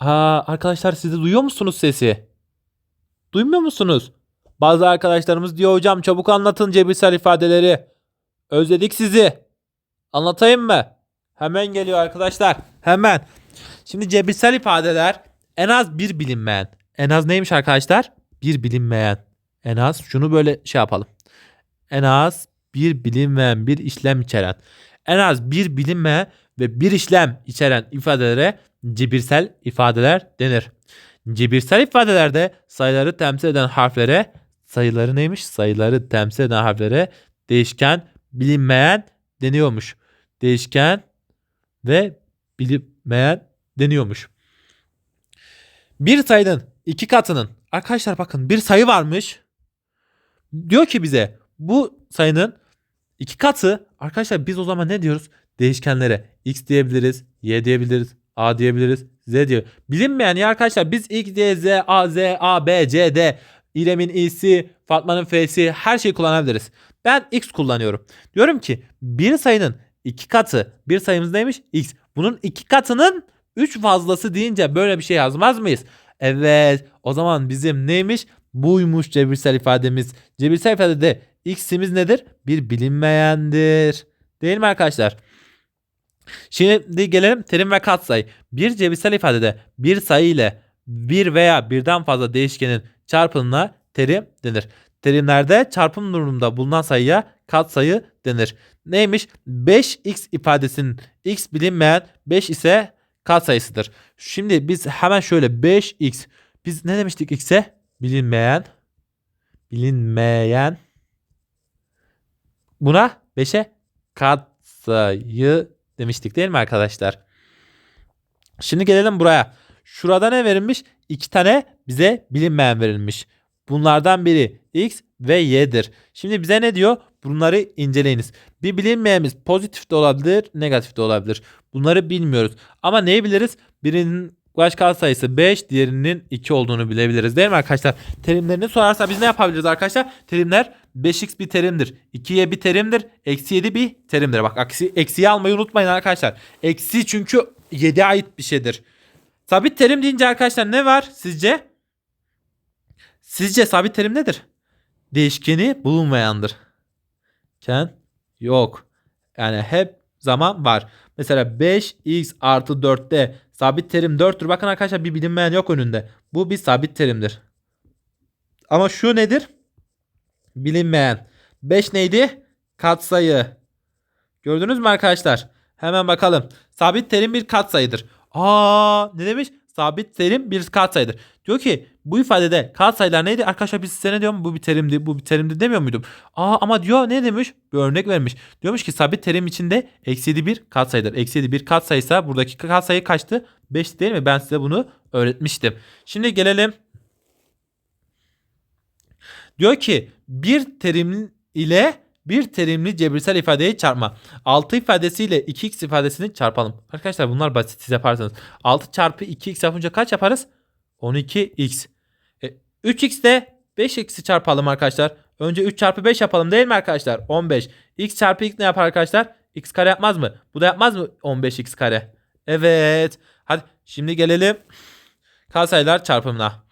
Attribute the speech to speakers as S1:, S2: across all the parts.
S1: Aa, arkadaşlar siz de duyuyor musunuz sesi? Duymuyor musunuz? Bazı arkadaşlarımız diyor hocam çabuk anlatın cebirsel ifadeleri. Özledik sizi. Anlatayım mı? Hemen geliyor arkadaşlar. Hemen. Şimdi cebirsel ifadeler en az bir bilinmeyen. En az neymiş arkadaşlar? Bir bilinmeyen. En az şunu böyle şey yapalım. En az bir bilinmeyen bir işlem içeren. En az bir bilinmeyen ve bir işlem içeren ifadelere cebirsel ifadeler denir. Cebirsel ifadelerde sayıları temsil eden harflere sayıları neymiş? Sayıları temsil eden harflere değişken bilinmeyen deniyormuş. Değişken ve bilinmeyen deniyormuş. Bir sayının iki katının arkadaşlar bakın bir sayı varmış. Diyor ki bize bu sayının iki katı arkadaşlar biz o zaman ne diyoruz? Değişkenlere x diyebiliriz, y diyebiliriz, a diyebiliriz, z diyor. Bilinmeyen ya arkadaşlar biz x, y, z, a, z, a, b, c, d, İrem'in i'si, Fatma'nın f'si her şeyi kullanabiliriz. Ben x kullanıyorum. Diyorum ki bir sayının iki katı bir sayımız neymiş? x. Bunun iki katının 3 fazlası deyince böyle bir şey yazmaz mıyız? Evet o zaman bizim neymiş? Buymuş cebirsel ifademiz. Cebirsel ifadede x'imiz nedir? Bir bilinmeyendir. Değil mi arkadaşlar? Şimdi gelelim terim ve katsayı. Bir cebirsel ifadede bir sayı ile bir veya birden fazla değişkenin çarpımına terim denir. Terimlerde çarpım durumunda bulunan sayıya katsayı denir. Neymiş? 5x ifadesinin x bilinmeyen 5 ise katsayısıdır. Şimdi biz hemen şöyle 5x biz ne demiştik x'e? Bilinmeyen bilinmeyen buna 5'e katsayı demiştik değil mi arkadaşlar? Şimdi gelelim buraya. Şurada ne verilmiş? İki tane bize bilinmeyen verilmiş. Bunlardan biri x ve y'dir. Şimdi bize ne diyor? Bunları inceleyiniz. Bir bilinmeyenimiz pozitif de olabilir, negatif de olabilir. Bunları bilmiyoruz. Ama neyi biliriz? Birinin baş sayısı 5, diğerinin 2 olduğunu bilebiliriz değil mi arkadaşlar? Terimlerini sorarsa biz ne yapabiliriz arkadaşlar? Terimler 5x bir terimdir. 2y bir terimdir. Eksi 7 bir terimdir. Bak eksi, eksiyi almayı unutmayın arkadaşlar. Eksi çünkü 7'ye ait bir şeydir. Sabit terim deyince arkadaşlar ne var sizce? Sizce sabit terim nedir? Değişkeni bulunmayandır. Ken yok. Yani hep zaman var. Mesela 5x artı 4'te sabit terim 4'tür. Bakın arkadaşlar bir bilinmeyen yok önünde. Bu bir sabit terimdir. Ama şu nedir? Bilinmeyen. 5 neydi? Katsayı. Gördünüz mü arkadaşlar? Hemen bakalım. Sabit terim bir katsayıdır. Aa ne demiş? Sabit terim bir katsayıdır. Diyor ki bu ifadede katsayılar neydi? Arkadaşlar biz size ne diyorum? Bu bir terimdi, bu bir terimdi demiyor muydum? Aa ama diyor ne demiş? Bir örnek vermiş. Diyormuş ki sabit terim içinde eksi 7 bir katsayıdır. Eksi 7 bir katsayıysa buradaki katsayı kaçtı? 5 değil mi? Ben size bunu öğretmiştim. Şimdi gelelim. Diyor ki bir terim ile bir terimli cebirsel ifadeyi çarpma. 6 ifadesiyle 2x ifadesini çarpalım. Arkadaşlar bunlar basit siz yaparsanız. 6 çarpı 2x yapınca kaç yaparız? 12x. E, 3x de 5x'i çarpalım arkadaşlar. Önce 3 çarpı 5 yapalım değil mi arkadaşlar? 15. x çarpı x ne yapar arkadaşlar? x kare yapmaz mı? Bu da yapmaz mı 15x kare? Evet. Hadi şimdi gelelim katsayılar çarpımına.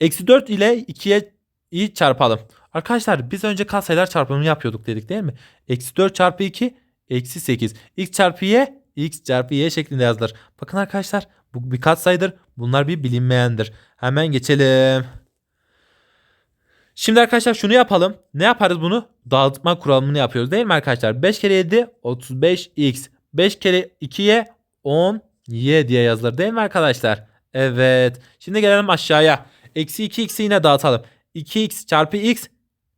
S1: Eksi 4 ile 2'ye iyi çarpalım. Arkadaşlar biz önce katsayılar çarpımını yapıyorduk dedik değil mi? Eksi 4 çarpı 2 eksi 8. x çarpı y x çarpı y şeklinde yazılır. Bakın arkadaşlar bu bir katsayıdır. Bunlar bir bilinmeyendir. Hemen geçelim. Şimdi arkadaşlar şunu yapalım. Ne yaparız bunu? Dağıtma kuralını yapıyoruz değil mi arkadaşlar? 5 kere 7 35x. 5 kere 2y 10y diye yazılır değil mi arkadaşlar? Evet. Şimdi gelelim aşağıya. Eksi 2x'i yine dağıtalım. 2x çarpı x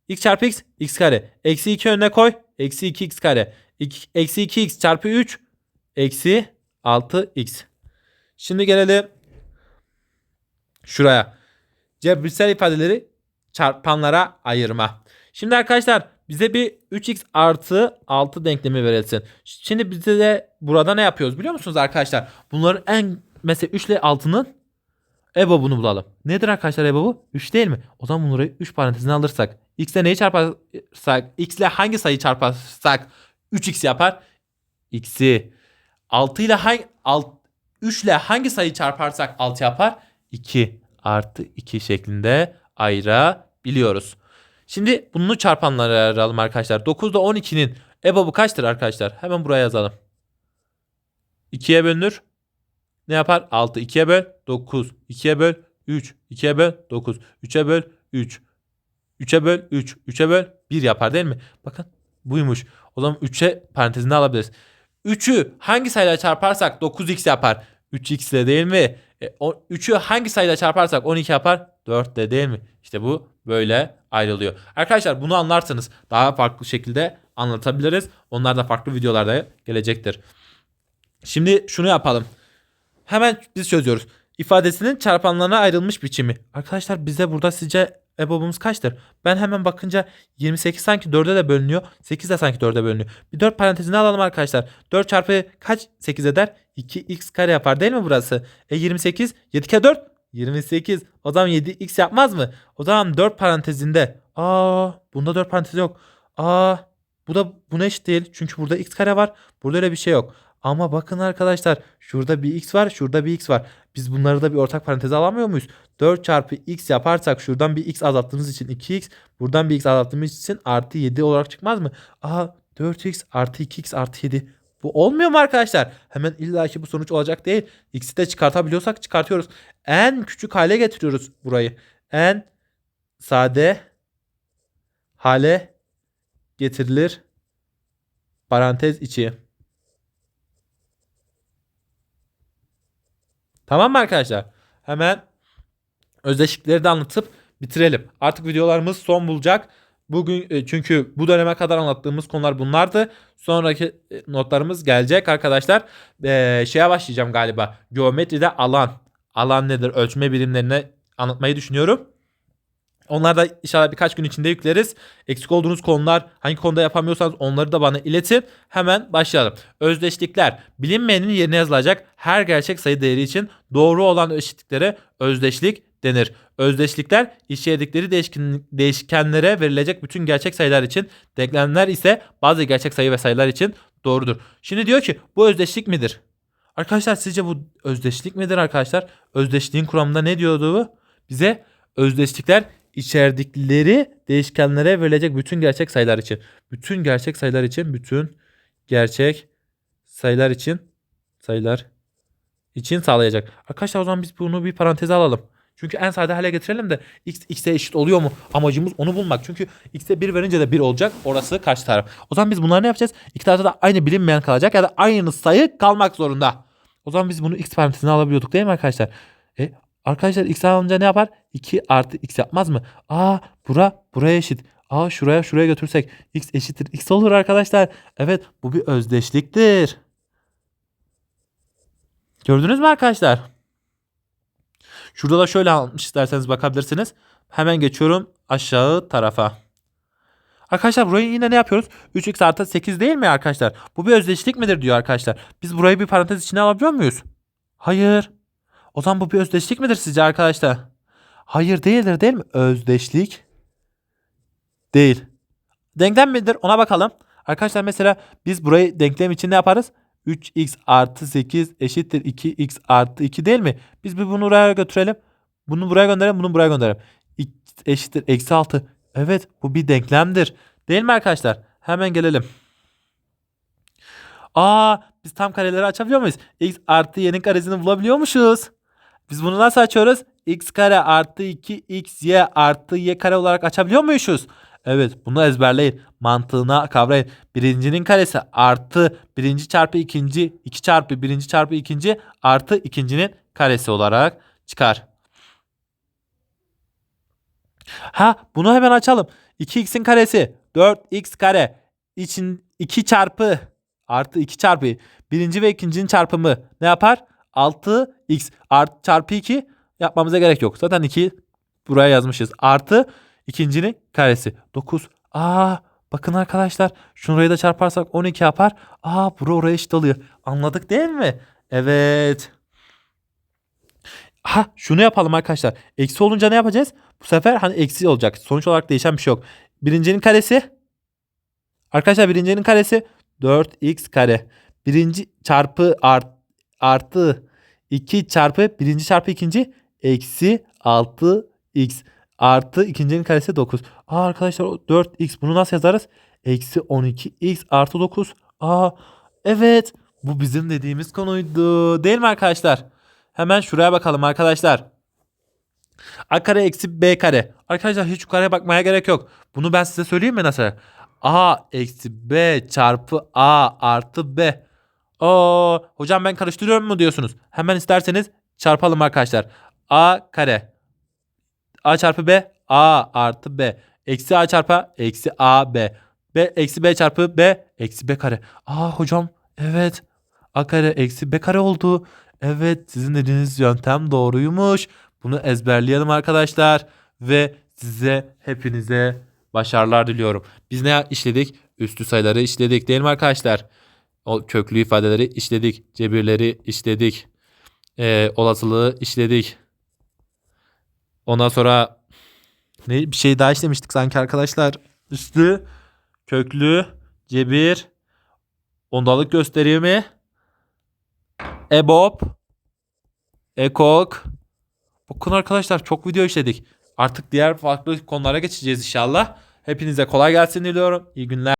S1: x çarpı x x kare. Eksi 2 önüne koy. Eksi 2x kare. Eksi 2x çarpı 3 eksi 6x. Şimdi gelelim şuraya. Cebirsel ifadeleri çarpanlara ayırma. Şimdi arkadaşlar bize bir 3x artı 6 denklemi verilsin. Şimdi bize de burada ne yapıyoruz biliyor musunuz arkadaşlar? Bunların en mesela 3 ile 6'nın EBOB'unu bulalım. Nedir arkadaşlar EBOB'u? 3 değil mi? O zaman bunları 3 parantezine alırsak x ile neyi çarparsak x ile hangi sayıyı çarparsak 3x yapar? x'i 6 ile hangi alt 3 ile hangi sayıyı çarparsak 6 yapar? 2 artı 2 şeklinde ayırabiliyoruz. Şimdi bunu çarpanlara ayıralım arkadaşlar. 9 ile 12'nin EBOB'u kaçtır arkadaşlar? Hemen buraya yazalım. 2'ye bölünür. Ne yapar? 6. 2'ye böl 9. 2'ye böl 3. 2'ye böl 9. 3'e böl 3. 3'e böl 3. 3'e böl 1 yapar değil mi? Bakın buymuş. O zaman 3'e parantezinde alabiliriz. 3'ü hangi sayıyla çarparsak 9x yapar? 3x ile değil mi? E, o- 3'ü hangi sayıyla çarparsak 12 yapar? 4 de değil mi? İşte bu böyle ayrılıyor. Arkadaşlar bunu anlarsanız daha farklı şekilde anlatabiliriz. Onlar da farklı videolarda gelecektir. Şimdi şunu yapalım. Hemen biz çözüyoruz. İfadesinin çarpanlarına ayrılmış biçimi. Arkadaşlar bize burada sizce EBOB'umuz kaçtır? Ben hemen bakınca 28 sanki 4'e de bölünüyor. 8 de sanki 4'e bölünüyor. Bir 4 parantezine alalım arkadaşlar. 4 çarpı kaç 8 eder? 2x kare yapar değil mi burası? E 28 7 kere 4 28. O zaman 7x yapmaz mı? O zaman 4 parantezinde. Aa bunda 4 parantez yok. Aa bu da buna eşit değil. Çünkü burada x kare var. Burada öyle bir şey yok. Ama bakın arkadaşlar şurada bir x var şurada bir x var. Biz bunları da bir ortak paranteze alamıyor muyuz? 4 çarpı x yaparsak şuradan bir x azalttığımız için 2x buradan bir x azalttığımız için artı 7 olarak çıkmaz mı? Aa 4x artı 2x artı 7. Bu olmuyor mu arkadaşlar? Hemen illaki bu sonuç olacak değil. X'i de çıkartabiliyorsak çıkartıyoruz. En küçük hale getiriyoruz burayı. En sade hale getirilir. Parantez içi. Tamam mı arkadaşlar? Hemen özdeşlikleri de anlatıp bitirelim. Artık videolarımız son bulacak. Bugün e, çünkü bu döneme kadar anlattığımız konular bunlardı. Sonraki e, notlarımız gelecek arkadaşlar. Ee, şeye başlayacağım galiba. Geometride alan. Alan nedir? Ölçme birimlerini anlatmayı düşünüyorum. Onlar da inşallah birkaç gün içinde yükleriz. Eksik olduğunuz konular hangi konuda yapamıyorsanız onları da bana iletin. Hemen başlayalım. Özdeşlikler bilinmeyenin yerine yazılacak her gerçek sayı değeri için doğru olan eşitliklere özdeşlik denir. Özdeşlikler içerdikleri değişken, değişkenlere verilecek bütün gerçek sayılar için, denklemler ise bazı gerçek sayı ve sayılar için doğrudur. Şimdi diyor ki bu özdeşlik midir? Arkadaşlar sizce bu özdeşlik midir arkadaşlar? Özdeşliğin kuramında ne diyordu? Bize özdeşlikler içerdikleri değişkenlere verilecek bütün gerçek sayılar için. Bütün gerçek sayılar için, bütün gerçek sayılar için sayılar için sağlayacak. Arkadaşlar o zaman biz bunu bir paranteze alalım. Çünkü en sade hale getirelim de x x'e eşit oluyor mu? Amacımız onu bulmak. Çünkü x'e 1 verince de 1 olacak. Orası karşı taraf. O zaman biz bunları ne yapacağız? İki tarafta da aynı bilinmeyen kalacak ya da aynı sayı kalmak zorunda. O zaman biz bunu x parantezine alabiliyorduk değil mi arkadaşlar? E, arkadaşlar x alınca ne yapar? 2 artı x yapmaz mı? Aa bura buraya eşit. Aa şuraya şuraya götürsek x eşittir x olur arkadaşlar. Evet bu bir özdeşliktir. Gördünüz mü arkadaşlar? Şurada da şöyle almış isterseniz bakabilirsiniz. Hemen geçiyorum aşağı tarafa. Arkadaşlar burayı yine ne yapıyoruz? 3x artı 8 değil mi arkadaşlar? Bu bir özdeşlik midir diyor arkadaşlar. Biz burayı bir parantez içine alabiliyor muyuz? Hayır. O zaman bu bir özdeşlik midir sizce arkadaşlar? Hayır değildir değil mi? Özdeşlik değil. Denklem midir? Ona bakalım. Arkadaşlar mesela biz burayı denklem için ne yaparız? 3x artı 8 eşittir 2x artı 2 değil mi? Biz bir bunu buraya götürelim. Bunu buraya gönderelim. Bunu buraya gönderelim. x eşittir eksi 6. Evet bu bir denklemdir. Değil mi arkadaşlar? Hemen gelelim. Aa biz tam kareleri açabiliyor muyuz? x artı y'nin karesini bulabiliyormuşuz. Biz bunu nasıl açıyoruz? x kare artı 2 x y artı y kare olarak açabiliyor muyuz? Evet bunu ezberleyin. Mantığına kavrayın. Birincinin karesi artı birinci çarpı ikinci 2 çarpı birinci çarpı ikinci artı ikincinin karesi olarak çıkar. Ha bunu hemen açalım. 2x'in karesi 4x kare için 2 çarpı artı 2 çarpı birinci ve ikincinin çarpımı ne yapar? 6x artı çarpı 2 yapmamıza gerek yok. Zaten 2 buraya yazmışız. Artı ikincinin karesi 9. Aa bakın arkadaşlar şurayı da çarparsak 12 yapar. Aa bura oraya eşit oluyor. Anladık değil mi? Evet. Ha şunu yapalım arkadaşlar. Eksi olunca ne yapacağız? Bu sefer hani eksi olacak. Sonuç olarak değişen bir şey yok. Birincinin karesi. Arkadaşlar birincinin karesi 4x kare. Birinci çarpı art, artı 2 çarpı birinci çarpı ikinci eksi 6x artı ikincinin karesi 9. Aa arkadaşlar o 4x bunu nasıl yazarız? Eksi 12x artı 9. Aa evet bu bizim dediğimiz konuydu değil mi arkadaşlar? Hemen şuraya bakalım arkadaşlar. A kare eksi B kare. Arkadaşlar hiç yukarıya bakmaya gerek yok. Bunu ben size söyleyeyim mi nasıl? A eksi B çarpı A artı B. Oo, hocam ben karıştırıyorum mu diyorsunuz? Hemen isterseniz çarpalım arkadaşlar. A kare. A çarpı B. A artı B. Eksi A çarpı eksi A B. B eksi B çarpı B. Eksi B kare. Aa hocam evet. A kare eksi B kare oldu. Evet sizin dediğiniz yöntem doğruymuş. Bunu ezberleyelim arkadaşlar. Ve size hepinize başarılar diliyorum. Biz ne işledik? Üstü sayıları işledik değil mi arkadaşlar? O köklü ifadeleri işledik. Cebirleri işledik. Ee, olasılığı işledik. Ondan sonra ne bir şey daha işlemiştik sanki arkadaşlar. Üstü, köklü, cebir, ondalık gösterimi, EBOB, EKOK. Bakın arkadaşlar çok video işledik. Artık diğer farklı konulara geçeceğiz inşallah. Hepinize kolay gelsin diliyorum. İyi günler.